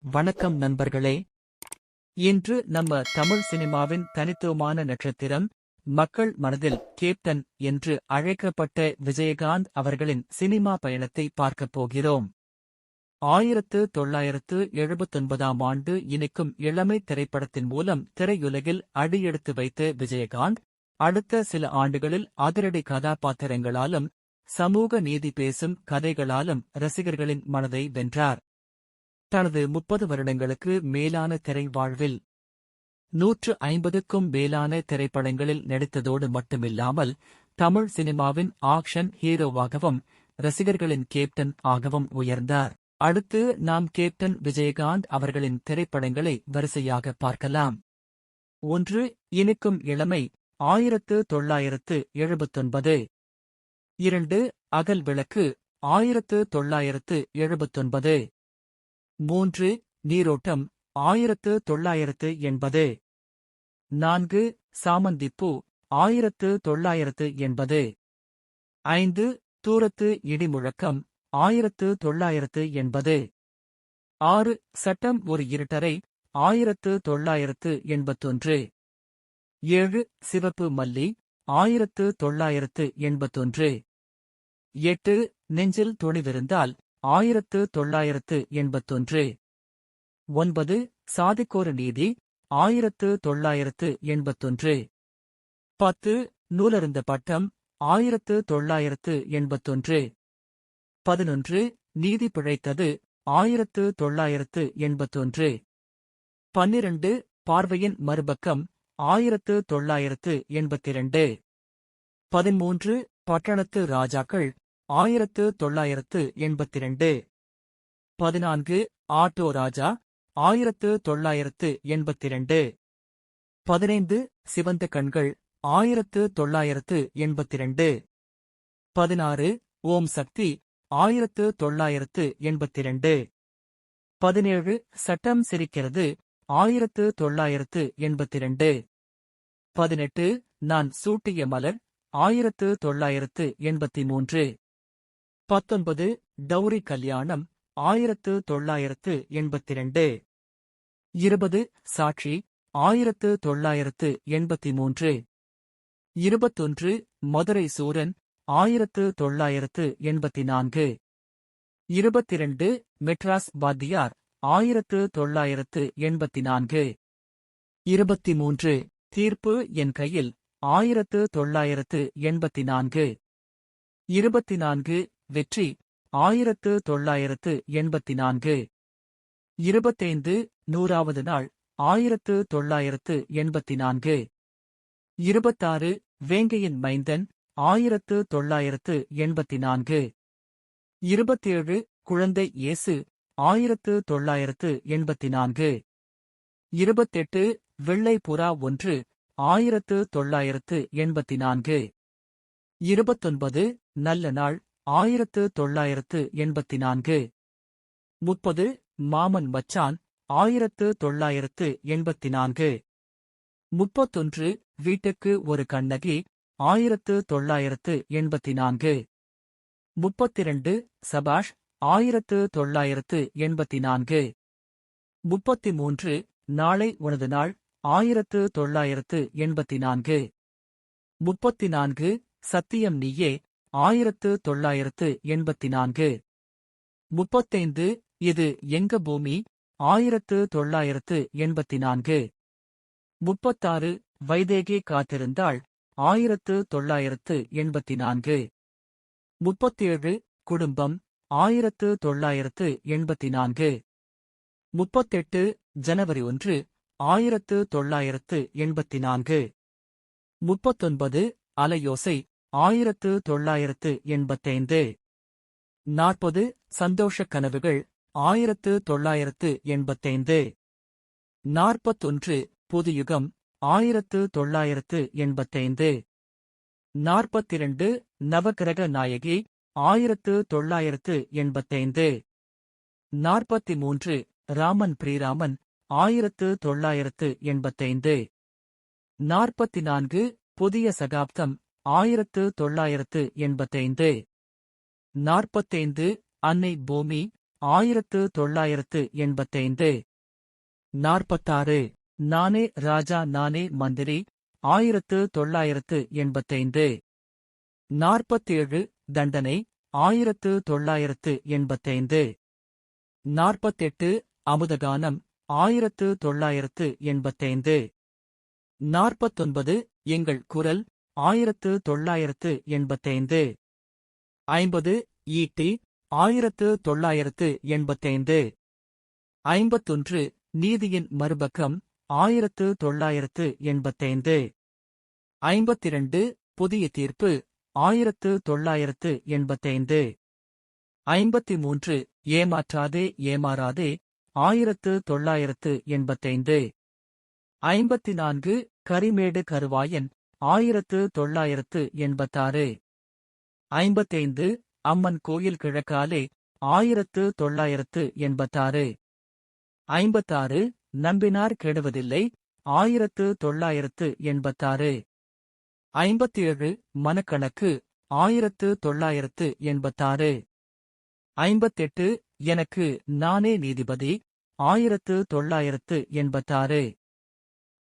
வணக்கம் நண்பர்களே. இன்று நம்ம தமிழ் சினிமாவின் தனித்துவமான நட்சத்திரம் மக்கள் மனதில் கேப்டன் என்று அழைக்கப்பட்ட விஜயகாந்த் அவர்களின் சினிமா பயணத்தை பார்க்கப் போகிறோம். ஆயிரத்து தொள்ளாயிரத்து எழுபத்தொன்பதாம் ஆண்டு இனிக்கும் இளமை திரைப்படத்தின் மூலம் திரையுலகில் அடியெடுத்து வைத்த விஜயகாந்த் அடுத்த சில ஆண்டுகளில் அதிரடி கதாபாத்திரங்களாலும் சமூக நீதி பேசும் கதைகளாலும் ரசிகர்களின் மனதை வென்றார். தனது முப்பது வருடங்களுக்கு மேலான திரை வாழ்வில் நூற்று ஐம்பதுக்கும் மேலான திரைப்படங்களில் நடித்ததோடு மட்டுமில்லாமல் தமிழ் சினிமாவின் ஆக்ஷன் ஹீரோவாகவும் ரசிகர்களின் கேப்டன் ஆகவும் உயர்ந்தார். அடுத்து நாம் கேப்டன் விஜயகாந்த் அவர்களின் திரைப்படங்களை வரிசையாக பார்க்கலாம். ஒன்று இனிக்கும் இளமை ஆயிரத்து தொள்ளாயிரத்து எழுபத்தொன்பது. இரண்டு அகல் விளக்கு ஆயிரத்து தொள்ளாயிரத்து எழுபத்தொன்பது. மூன்று நீரோட்டம் ஆயிரத்து தொள்ளாயிரத்து எண்பது. நான்கு சாமந்திப்பூ ஆயிரத்து தொள்ளாயிரத்து எண்பது. ஐந்து தூரத்து இடிமுழக்கம் ஆயிரத்து தொள்ளாயிரத்து எண்பது. ஆறு சட்டம் ஒரு இருட்டரை ஆயிரத்து தொள்ளாயிரத்து எண்பத்தொன்று. ஏழு சிவப்பு மல்லி ஆயிரத்து தொள்ளாயிரத்து எண்பத்தொன்று. எட்டு நெஞ்சில் துணிவிருந்தால் ஆயிரத்து தொள்ளாயிரத்து எண்பத்தொன்று. ஒன்பது சாதிக்கோரு நீதி ஆயிரத்து தொள்ளாயிரத்து எண்பத்தொன்று. பத்து நூலருந்த பட்டம் ஆயிரத்து தொள்ளாயிரத்து எண்பத்தொன்று. பதினொன்று நீதி பிழைத்தது ஆயிரத்து தொள்ளாயிரத்து எண்பத்தொன்று. பன்னிரண்டு பார்வையின் மறுபக்கம் ஆயிரத்து தொள்ளாயிரத்து எண்பத்திரண்டு. பதிமூன்று பட்டணத்து ராஜாக்கள் ஆயிரத்து தொள்ளாயிரத்து எண்பத்திரண்டு. பதினான்கு ஆட்டோ ராஜா ஆயிரத்து தொள்ளாயிரத்து எண்பத்திரண்டு. பதினைந்து சிவந்த கண்கள் ஆயிரத்து தொள்ளாயிரத்து எண்பத்திரண்டு. பதினாறு ஓம் சக்தி ஆயிரத்து தொள்ளாயிரத்து எண்பத்திரண்டு. பதினேழு சட்டம் சிரிக்கிறது ஆயிரத்து தொள்ளாயிரத்து எண்பத்திரண்டு. பதினெட்டு நான் சூட்டிய மலர் ஆயிரத்து தொள்ளாயிரத்து எண்பத்தி மூன்று பத்தொன்பது டௌரி கல்யாணம் ஆயிரத்து தொள்ளாயிரத்து எண்பத்திரண்டு. இருபது சாட்சி ஆயிரத்து தொள்ளாயிரத்து எண்பத்தி மூன்று இருபத்தொன்று மதுரை சூரன் ஆயிரத்து தொள்ளாயிரத்து எண்பத்தி நான்கு இருபத்திரண்டு மெட்ராஸ் வாத்தியார் ஆயிரத்து தொள்ளாயிரத்து எண்பத்தி நான்கு இருபத்தி மூன்று தீர்ப்பு என் கையில் ஆயிரத்து தொள்ளாயிரத்து எண்பத்தி நான்கு இருபத்தி நான்கு வெற்றி. ஆயிரத்து தொள்ளாயிரத்து எண்பத்தி நான்கு இருபத்தைந்து நூறாவது நாள் ஆயிரத்து தொள்ளாயிரத்து எண்பத்தி நான்கு இருபத்தாறு வேங்கையின் மைந்தன் ஆயிரத்து தொள்ளாயிரத்து எண்பத்தி நான்கு இருபத்தேழு குழந்தை இயேசு ஆயிரத்து தொள்ளாயிரத்து எண்பத்தி நான்கு இருபத்தெட்டு வெள்ளை புறா ஒன்று ஆயிரத்து தொள்ளாயிரத்து எண்பத்தி நான்கு இருபத்தொன்பது நல்ல நாள் ஆயிரத்து தொள்ளாயிரத்து எண்பத்தி நான்கு. முப்பது மாமன் மச்சான் ஆயிரத்து தொள்ளாயிரத்து எண்பத்தி நான்கு. முப்பத்தொன்று வீட்டுக்கு ஒரு கண்ணகி ஆயிரத்து தொள்ளாயிரத்து எண்பத்தி நான்கு. முப்பத்திரண்டு சபாஷ் ஆயிரத்து தொள்ளாயிரத்து எண்பத்தி நான்கு. முப்பத்தி மூன்று நாளை உனது நாள் ஆயிரத்து தொள்ளாயிரத்து எண்பத்தி நான்கு. முப்பத்தி நான்கு சத்தியம் நீயே ஆயிரத்து தொள்ளாயிரத்து எண்பத்தி நான்கு முப்பத்தைந்து இது எங்க பூமி? ஆயிரத்து தொள்ளாயிரத்து எண்பத்தி நான்கு முப்பத்தாறு வைதேகி காத்திருந்தாள்? ஆயிரத்து தொள்ளாயிரத்து எண்பத்தி நான்கு முப்பத்தேழு குடும்பம்? ஆயிரத்து தொள்ளாயிரத்து எண்பத்தி நான்கு முப்பத்தெட்டு ஜனவரி ஒன்று? ஆயிரத்து தொள்ளாயிரத்து எண்பத்தி நான்கு முப்பத்தொன்பது அலையோசை? ஆயிரத்து தொள்ளாயிரத்து எண்பத்தைந்து. நாற்பது சந்தோஷக் கனவுகள் ஆயிரத்து தொள்ளாயிரத்து எண்பத்தைந்து. நாற்பத்தொன்று புதுயுகம் ஆயிரத்து தொள்ளாயிரத்து எண்பத்தைந்து. நாற்பத்திரண்டு நவகிரக நாயகி ஆயிரத்து தொள்ளாயிரத்து எண்பத்தைந்து. நாற்பத்தி மூன்று ராமன் பிரிராமன் ஆயிரத்து தொள்ளாயிரத்து எண்பத்தைந்து. நாற்பத்தி நான்கு புதிய சகாப்தம் ஆயிரத்து தொள்ளாயிரத்து எண்பத்தைந்து. நாற்பத்தைந்து அன்னை பூமி ஆயிரத்து தொள்ளாயிரத்து எண்பத்தைந்து. நாற்பத்தாறு நானே ராஜா நானே மந்திரி ஆயிரத்து தொள்ளாயிரத்து எண்பத்தைந்து. நாற்பத்தேழு தண்டனை ஆயிரத்து தொள்ளாயிரத்து எண்பத்தைந்து. நாற்பத்தெட்டு அமுதகானம் ஆயிரத்து தொள்ளாயிரத்து எண்பத்தைந்து. நாற்பத்தொன்பது எங்கள் குரல் ஆயிரத்து தொள்ளாயிரத்து எண்பத்தைந்து. ஐம்பது ஈட்டி ஆயிரத்து தொள்ளாயிரத்து எண்பத்தைந்து. ஐம்பத்தொன்று நீதியின் மறுபக்கம் ஆயிரத்து தொள்ளாயிரத்து எண்பத்தைந்து. ஐம்பத்திரண்டு புதிய தீர்ப்பு ஆயிரத்து தொள்ளாயிரத்து எண்பத்தைந்து. ஐம்பத்தி மூன்று ஏமாற்றாதே ஏமாறாதே ஆயிரத்து தொள்ளாயிரத்து எண்பத்தைந்து. ஐம்பத்தி நான்கு கரிமேடு கருவாயன் ஆயிரத்து தொள்ளாயிரத்து எண்பத்தாறு. ஐம்பத்தைந்து அம்மன் கோயில் கிழக்காலே ஆயிரத்து தொள்ளாயிரத்து எண்பத்தாறு. ஐம்பத்தாறு நம்பினார் கெடுவதில்லை ஆயிரத்து தொள்ளாயிரத்து எண்பத்தாறு. ஐம்பத்தேழு மனக்கணக்கு ஆயிரத்து தொள்ளாயிரத்து எண்பத்தாறு. ஐம்பத்தெட்டு எனக்கு நானே நீதிபதி ஆயிரத்து தொள்ளாயிரத்து எண்பத்தாறு.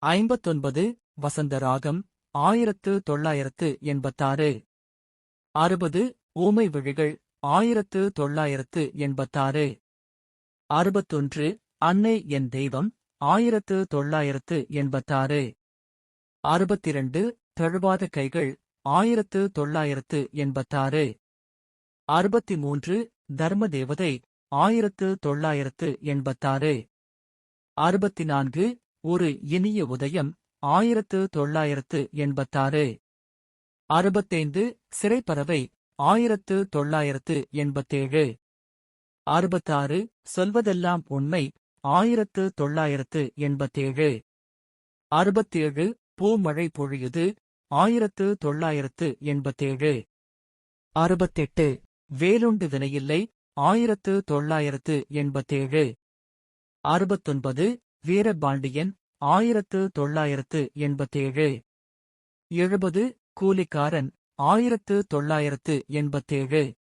ஐம்பத்தொன்பது வசந்தராகம் ஆயிரத்து தொள்ளாயிரத்து எண்பத்தாறு. அறுபது ஊமை விழிகள் ஆயிரத்து தொள்ளாயிரத்து எண்பத்தாறு. அறுபத்தொன்று அன்னை என் தெய்வம் ஆயிரத்து தொள்ளாயிரத்து எண்பத்தாறு. அறுபத்திரண்டு தழுவாத கைகள் ஆயிரத்து தொள்ளாயிரத்து எண்பத்தாறு. அறுபத்தி மூன்று தர்ம தேவதை ஆயிரத்து தொள்ளாயிரத்து எண்பத்தாறு. அறுபத்தி நான்கு ஒரு இனிய உதயம் ஆயிரத்து தொள்ளாயிரத்து எண்பத்தாறு. அறுபத்தைந்து சிறைப்பறவை ஆயிரத்து தொள்ளாயிரத்து எண்பத்தேழு. அறுபத்தாறு சொல்வதெல்லாம் உண்மை ஆயிரத்து தொள்ளாயிரத்து எண்பத்தேழு. அறுபத்தேழு பூமழை பொழியுது ஆயிரத்து தொள்ளாயிரத்து எண்பத்தேழு. அறுபத்தெட்டு வேலுண்டு வினையில்லை ஆயிரத்து தொள்ளாயிரத்து எண்பத்தேழு. அறுபத்தொன்பது வீரபாண்டியன் ஆயிரத்து தொள்ளாயிரத்து எண்பத்தேழு. எழுபது கூலிக்காரன் ஆயிரத்து தொள்ளாயிரத்து எண்பத்தேழு.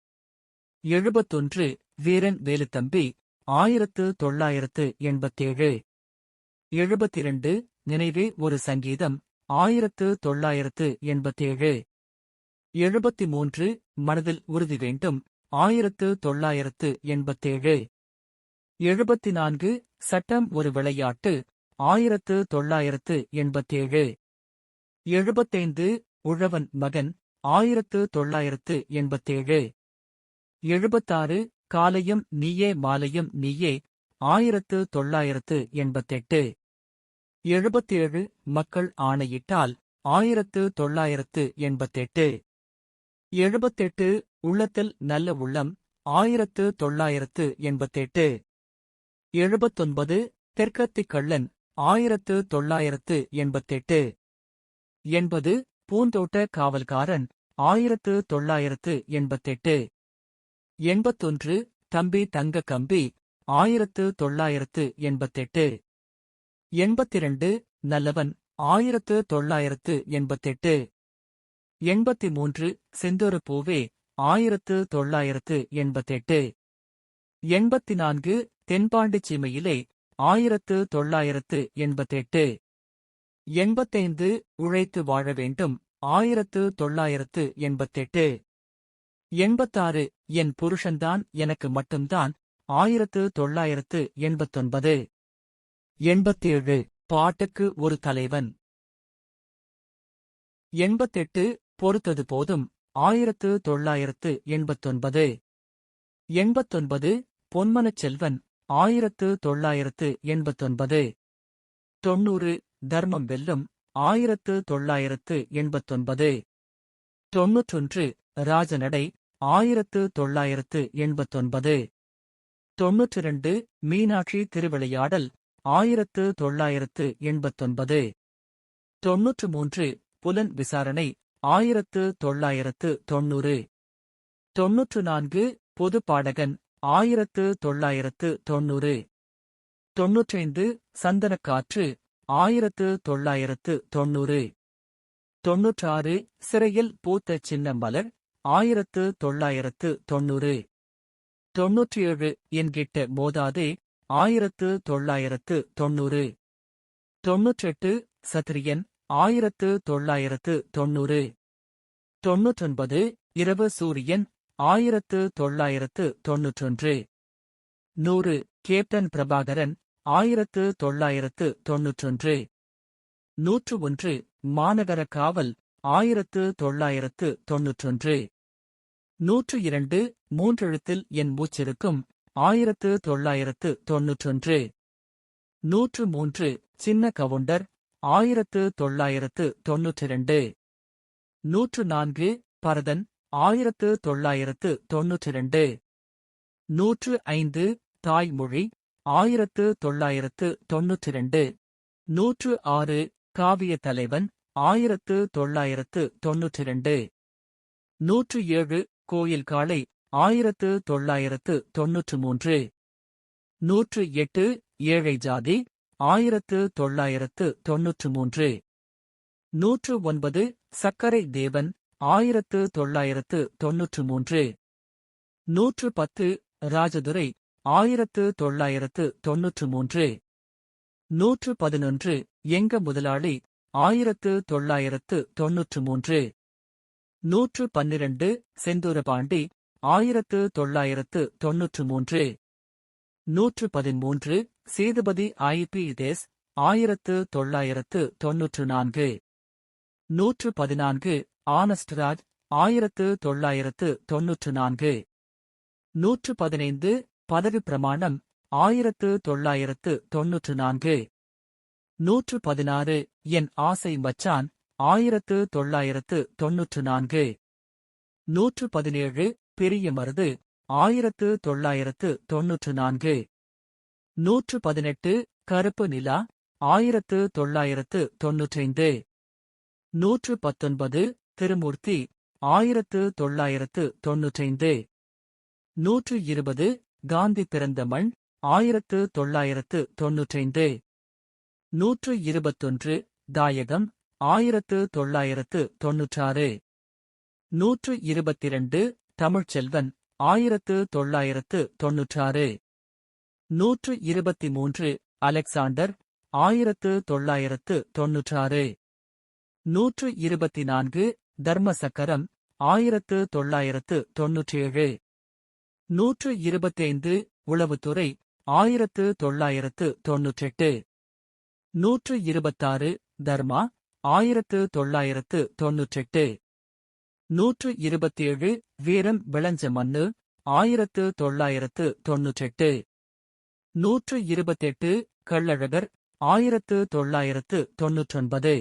எழுபத்தொன்று வீரன் வேலுத்தம்பி ஆயிரத்து தொள்ளாயிரத்து எண்பத்தேழு. எழுபத்திரண்டு நினைவே ஒரு சங்கீதம் ஆயிரத்து தொள்ளாயிரத்து எண்பத்தேழு. எழுபத்தி மூன்று மனதில் உறுதி வேண்டும் ஆயிரத்து தொள்ளாயிரத்து எண்பத்தேழு. எழுபத்தி நான்கு சட்டம் ஒரு விளையாட்டு ஆயிரத்து தொள்ளாயிரத்து எண்பத்தேழு. எழுபத்தைந்து உழவன் மகன் ஆயிரத்து தொள்ளாயிரத்து எண்பத்தேழு. எழுபத்தாறு காலையும் நீயே மாலையும் நீயே ஆயிரத்து தொள்ளாயிரத்து எண்பத்தெட்டு. எழுபத்தேழு மக்கள் ஆணையிட்டால் ஆயிரத்து தொள்ளாயிரத்து எண்பத்தெட்டு. எழுபத்தெட்டு உள்ளத்தில் நல்ல உள்ளம் ஆயிரத்து தொள்ளாயிரத்து எண்பத்தெட்டு. எழுபத்தொன்பது தெற்கத்திக் கள்ளன் ஆயிரத்து தொள்ளாயிரத்து எண்பத்தெட்டு என்பது பூந்தோட்ட காவல்காரன் ஆயிரத்து தொள்ளாயிரத்து எண்பத்தெட்டு. எண்பத்தொன்று தம்பி தங்க கம்பி ஆயிரத்து தொள்ளாயிரத்து எண்பத்தெட்டு. எண்பத்திரண்டு நல்லவன் ஆயிரத்து தொள்ளாயிரத்து எண்பத்தெட்டு. எண்பத்தி மூன்று செந்தொரு பூவே ஆயிரத்து தொள்ளாயிரத்து எண்பத்தெட்டு. எண்பத்தி நான்கு தென்பாண்டிச் சீமையிலே ஆயிரத்து தொள்ளாயிரத்து எண்பத்தெட்டு. எண்பத்தைந்து உழைத்து வாழ வேண்டும். ஆயிரத்து தொள்ளாயிரத்து எண்பத்தெட்டு. எண்பத்தாறு என் புருஷன்தான் எனக்கு மட்டும்தான். ஆயிரத்து தொள்ளாயிரத்து எண்பத்தொன்பது. எண்பத்தேழு பாட்டுக்கு ஒரு தலைவன். எண்பத்தெட்டு பொறுத்தது போதும். ஆயிரத்து தொள்ளாயிரத்து எண்பத்தொன்பது. எண்பத்தொன்பது பொன்மனச் செல்வன் ஆயிரத்து தொள்ளாயிரத்து எண்பத்தொன்பது. தொன்னூறு தர்மம் வெல்லும் ஆயிரத்து தொள்ளாயிரத்து எண்பத்தொன்பது. தொன்னூற்றொன்று ராஜநடை ஆயிரத்து தொள்ளாயிரத்து எண்பத்தொன்பது. தொன்னூற்றிரண்டு மீனாட்சி திருவிளையாடல் ஆயிரத்து தொள்ளாயிரத்து எண்பத்தொன்பது. தொன்னூற்று மூன்று புலன் விசாரணை ஆயிரத்து தொள்ளாயிரத்து தொன்னூறு தொன்னூற்று நான்கு பொது பாடகன் ஆயிரத்து தொள்ளாயிரத்து தொன்னூறு தொன்னூற்றைந்து சந்தனக்காற்று ஆயிரத்து தொள்ளாயிரத்து தொன்னூறு தொன்னூற்றாறு சிறையில் பூத்த சின்ன மலர் ஆயிரத்து தொள்ளாயிரத்து தொண்ணூறு. தொன்னூற்றி ஏழு என்கிட்ட மோதாதே ஆயிரத்து தொள்ளாயிரத்து தொண்ணூறு. தொன்னூற்றெட்டு சத்திரியன் ஆயிரத்து தொள்ளாயிரத்து தொண்ணூறு. தொன்னூற்றொன்பது இரவு சூரியன் ஆயிரத்து தொள்ளாயிரத்து தொன்னூற்றொன்று. நூறு கேப்டன் பிரபாகரன் ஆயிரத்து தொள்ளாயிரத்து தொன்னூற்றொன்று. நூற்று ஒன்று மாநகர காவல் ஆயிரத்து தொள்ளாயிரத்து தொன்னூற்றொன்று. நூற்று இரண்டு மூன்றெழுத்தில் என் மூச்சிருக்கும் ஆயிரத்து தொள்ளாயிரத்து தொன்னூற்றொன்று. நூற்று மூன்று சின்ன கவுண்டர் ஆயிரத்து தொள்ளாயிரத்து தொன்னூற்றிரண்டு. நூற்று நான்கு பரதன் ஆயிரத்து தொள்ளாயிரத்து தொன்னூற்றிரண்டு. நூற்று ஐந்து தாய்மொழி ஆயிரத்து தொள்ளாயிரத்து தொன்னூற்றிரண்டு. நூற்று ஆறு காவிய தலைவன் ஆயிரத்து தொள்ளாயிரத்து தொன்னூற்றிரண்டு. நூற்று ஏழு கோயில் காலை ஆயிரத்து தொள்ளாயிரத்து தொன்னூற்று மூன்று நூற்று எட்டு ஏழை ஜாதி ஆயிரத்து தொள்ளாயிரத்து தொன்னூற்று மூன்று நூற்று ஒன்பது சக்கரை தேவன் ஆயிரத்து தொள்ளாயிரத்து தொன்னூற்று மூன்று. நூற்று பத்து ராஜதுரை ஆயிரத்து தொள்ளாயிரத்து தொன்னூற்று மூன்று. நூற்று பதினொன்று எங்க முதலாளி ஆயிரத்து தொள்ளாயிரத்து தொன்னூற்று மூன்று. நூற்று பன்னிரண்டு செந்தூரபாண்டி ஆயிரத்து தொள்ளாயிரத்து தொன்னூற்று மூன்று. நூற்று பதிமூன்று சேதுபதி ஐபி தேஸ் ஆயிரத்து தொள்ளாயிரத்து தொன்னூற்று நான்கு. நூற்று பதினான்கு ஆனஸ்ட்ராஜ் ஆயிரத்து தொள்ளாயிரத்து தொன்னூற்று நான்கு நூற்று பதினைந்து பதவி பிரமாணம் ஆயிரத்து தொள்ளாயிரத்து தொன்னூற்று நான்கு நூற்று பதினாறு என் ஆசை மச்சான் ஆயிரத்து தொள்ளாயிரத்து தொன்னூற்று நான்கு நூற்று பதினேழு பெரிய மருது ஆயிரத்து தொள்ளாயிரத்து தொன்னூற்று நான்கு நூற்று பதினெட்டு கருப்பு நிலா ஆயிரத்து தொள்ளாயிரத்து தொன்னூற்றைந்து. நூற்று பத்தொன்பது திருமூர்த்தி ஆயிரத்து தொள்ளாயிரத்து தொன்னூற்றைந்து. நூற்று இருபது காந்தி பிறந்த மண் ஆயிரத்து தொள்ளாயிரத்து தொன்னூற்றைந்து. நூற்று இருபத்தொன்று தாயகம் ஆயிரத்து தொள்ளாயிரத்து தொன்னூற்றாறு. நூற்று இருபத்திரண்டு தமிழ்ச்செல்வன் ஆயிரத்து தொள்ளாயிரத்து தொன்னூற்றாறு. நூற்று இருபத்தி மூன்று அலெக்சாண்டர் ஆயிரத்து தொள்ளாயிரத்து தொன்னூற்றாறு. நூற்று இருபத்தி நான்கு தர்மசக்கரம் ஆயிரத்து தொள்ளாயிரத்து தொன்னூற்றேழு நூற்று இருபத்தைந்து உளவுத்துறை ஆயிரத்து தொள்ளாயிரத்து தொன்னூற்றெட்டு நூற்று இருபத்தாறு தர்மா ஆயிரத்து தொள்ளாயிரத்து தொன்னூற்றெட்டு நூற்று இருபத்தேழு வீரம் விளஞ்ச மண்ணு ஆயிரத்து தொள்ளாயிரத்து தொன்னூற்றெட்டு நூற்று இருபத்தெட்டு கள்ளழகர் ஆயிரத்து தொள்ளாயிரத்து தொன்னூற்றொன்பது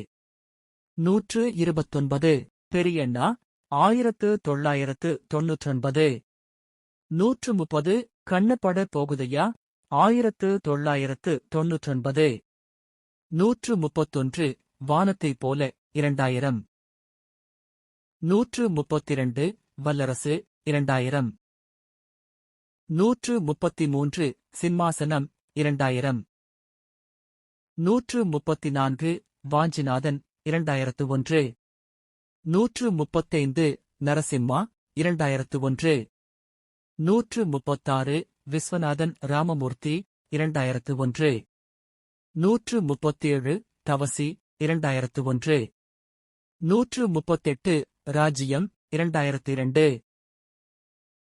நூற்று இருபத்தொன்பது. பெரியண்ணா ஆயிரத்து தொள்ளாயிரத்து தொன்னூற்றொன்பது நூற்று முப்பது கண்ணப்பட போகுதையா ஆயிரத்து தொள்ளாயிரத்து தொன்னூற்றொன்பது நூற்று முப்பத்தொன்று வானத்தைப் போல இரண்டாயிரம். நூற்று முப்பத்திரண்டு வல்லரசு இரண்டாயிரம். நூற்று முப்பத்தி மூன்று சிம்மாசனம் இரண்டாயிரம். நூற்று முப்பத்தி நான்கு வாஞ்சிநாதன் இரண்டாயிரத்து ஒன்று. நூற்று முப்பத்தைந்து நரசிம்மா இரண்டாயிரத்து ஒன்று. நூற்று முப்பத்தாறு விஸ்வநாதன் ராமமூர்த்தி இரண்டாயிரத்து ஒன்று. நூற்று முப்பத்தேழு தவசி இரண்டாயிரத்து ஒன்று. நூற்று முப்பத்தெட்டு ராஜ்யம் இரண்டாயிரத்து இரண்டு.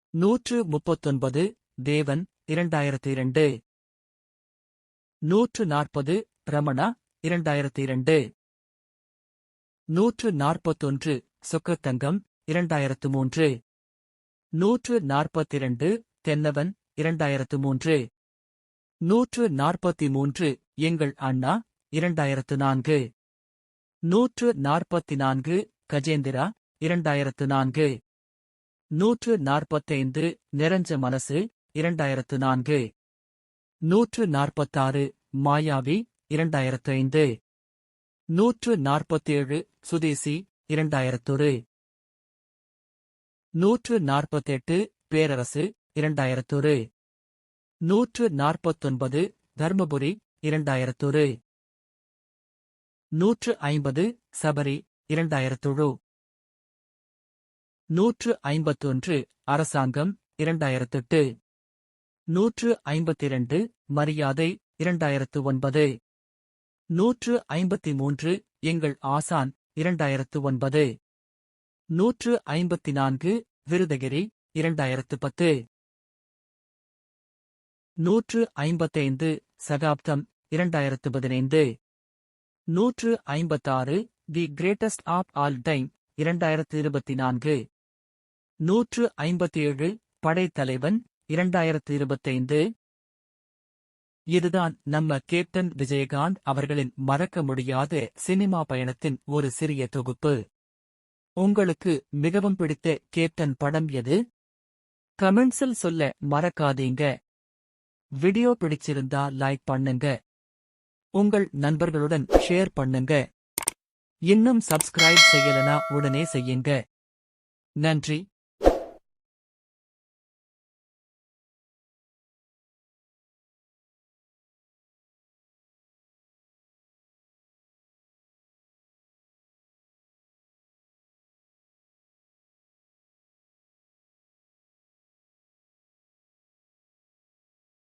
நூற்று முப்பத்தொன்பது தேவன் இரண்டாயிரத்து இரண்டு. நூற்று நாற்பது ரமணா இரண்டாயிரத்து இரண்டு. நூற்று நாற்பத்தொன்று சொக்கத்தங்கம் இரண்டாயிரத்து மூன்று நூற்று நாற்பத்திரண்டு தென்னவன் இரண்டாயிரத்து மூன்று நூற்று நாற்பத்தி மூன்று எங்கள் அண்ணா இரண்டாயிரத்து நான்கு நூற்று நாற்பத்தி நான்கு கஜேந்திரா இரண்டாயிரத்து நான்கு நூற்று நாற்பத்தைந்து நிறைஞ்ச மனசு இரண்டாயிரத்து நான்கு நூற்று நாற்பத்தாறு மாயாவி இரண்டாயிரத்து ஐந்து நூற்று நாற்பத்தேழு சுதேசி இரண்டாயிரத்தொரு. நூற்று நாற்பத்தெட்டு பேரரசு இரண்டாயிரத்தொரு. நூற்று நாற்பத்தொன்பது தர்மபுரி இரண்டாயிரத்தொரு. நூற்று ஐம்பது சபரி இரண்டாயிரத்தொழு. நூற்று ஐம்பத்தொன்று அரசாங்கம் இரண்டாயிரத்தெட்டு. நூற்று ஐம்பத்திரண்டு மரியாதை இரண்டாயிரத்து ஒன்பது. நூற்று ஐம்பத்தி மூன்று எங்கள் ஆசான் இரண்டாயிரத்து ஒன்பது. நூற்று ஐம்பத்தி நான்கு விருதகிரி இரண்டாயிரத்து பத்து. நூற்று ஐம்பத்தைந்து சகாப்தம் இரண்டாயிரத்து பதினைந்து. நூற்று ஐம்பத்தாறு the greatest of all time இரண்டாயிரத்து இருபத்தி நான்கு. நூற்று ஐம்பத்தேழு படைத்தலைவன் இரண்டாயிரத்து இருபத்தைந்து. இதுதான் நம்ம கேப்டன் விஜயகாந்த் அவர்களின் மறக்க முடியாத சினிமா பயணத்தின் ஒரு சிறிய தொகுப்பு. உங்களுக்கு மிகவும் பிடித்த கேப்டன் படம் எது? கமெண்ட்ஸில் சொல்ல மறக்காதீங்க. வீடியோ பிடிச்சிருந்தா லைக் பண்ணுங்க. உங்கள் நண்பர்களுடன் ஷேர் பண்ணுங்க. இன்னும் சப்ஸ்கிரைப் செய்யலனா உடனே செய்யுங்க. நன்றி.